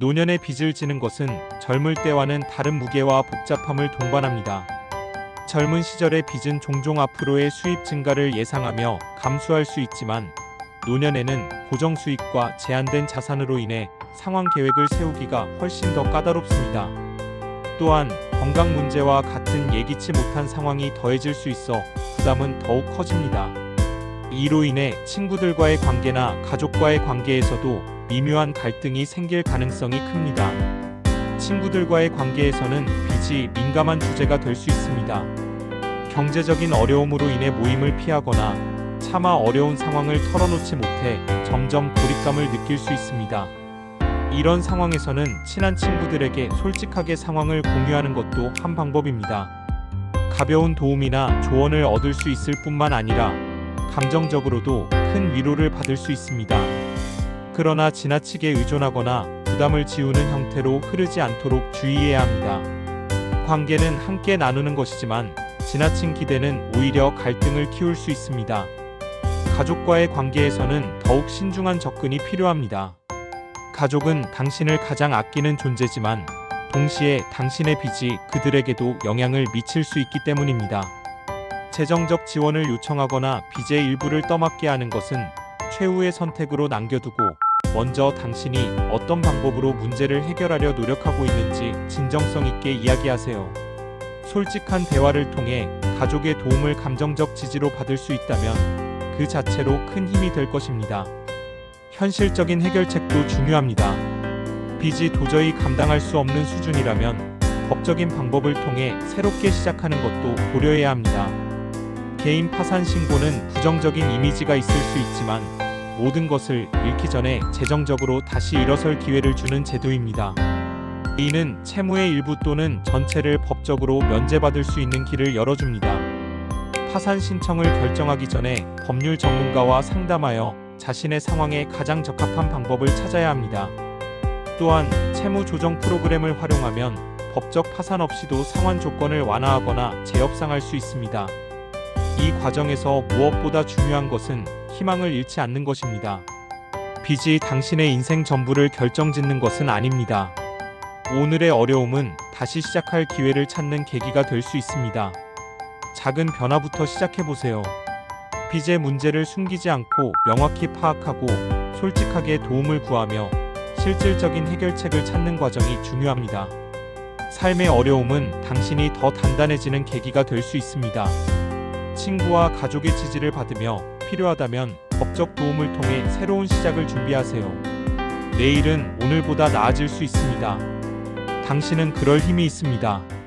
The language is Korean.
노년의 빚을 지는 것은 젊을 때와는 다른 무게와 복잡함을 동반합니다. 젊은 시절의 빚은 종종 앞으로의 수입 증가를 예상하며 감수할 수 있지만 노년에는 고정 수익과 제한된 자산으로 인해 상황 계획을 세우기가 훨씬 더 까다롭습니다. 또한 건강 문제와 같은 예기치 못한 상황이 더해질 수 있어 부담은 더욱 커집니다. 이로 인해 친구들과의 관계나 가족과의 관계에서도 미묘한 갈등이 생길 가능성이 큽니다. 친구들과의 관계에서는 빚이 민감한 주제가 될 수 있습니다. 경제적인 어려움으로 인해 모임을 피하거나 차마 어려운 상황을 털어놓지 못해 점점 고립감을 느낄 수 있습니다. 이런 상황에서는 친한 친구들에게 솔직하게 상황을 공유하는 것도 한 방법입니다. 가벼운 도움이나 조언을 얻을 수 있을 뿐만 아니라 감정적으로도 큰 위로를 받을 수 있습니다. 그러나 지나치게 의존하거나 부담을 지우는 형태로 흐르지 않도록 주의해야 합니다. 관계는 함께 나누는 것이지만 지나친 기대는 오히려 갈등을 키울 수 있습니다. 가족과의 관계에서는 더욱 신중한 접근이 필요합니다. 가족은 당신을 가장 아끼는 존재지만 동시에 당신의 빚이 그들에게도 영향을 미칠 수 있기 때문입니다. 재정적 지원을 요청하거나 빚의 일부를 떠맡게 하는 것은 최후의 선택으로 남겨두고 먼저 당신이 어떤 방법으로 문제를 해결하려 노력하고 있는지 진정성 있게 이야기하세요. 솔직한 대화를 통해 가족의 도움을 감정적 지지로 받을 수 있다면 그 자체로 큰 힘이 될 것입니다. 현실적인 해결책도 중요합니다. 빚이 도저히 감당할 수 없는 수준이라면 법적인 방법을 통해 새롭게 시작하는 것도 고려해야 합니다. 개인 파산 신고는 부정적인 이미지가 있을 수 있지만 모든 것을 잃기 전에 재정적으로 다시 일어설 기회를 주는 제도입니다. 이는 채무의 일부 또는 전체를 법적으로 면제받을 수 있는 길을 열어줍니다. 파산 신청을 결정하기 전에 법률 전문가와 상담하여 자신의 상황에 가장 적합한 방법을 찾아야 합니다. 또한 채무 조정 프로그램을 활용하면 법적 파산 없이도 상환 조건을 완화하거나 재협상할 수 있습니다. 이 과정에서 무엇보다 중요한 것은 희망을 잃지 않는 것입니다. 빚이 당신의 인생 전부를 결정짓는 것은 아닙니다. 오늘의 어려움은 다시 시작할 기회를 찾는 계기가 될 수 있습니다. 작은 변화부터 시작해보세요. 빚의 문제를 숨기지 않고 명확히 파악하고 솔직하게 도움을 구하며 실질적인 해결책을 찾는 과정이 중요합니다. 삶의 어려움은 당신이 더 단단해지는 계기가 될 수 있습니다. 친구와 가족의 지지를 받으며 필요하다면 법적 도움을 통해 새로운 시작을 준비하세요. 내일은 오늘보다 나아질 수 있습니다. 당신은 그럴 힘이 있습니다.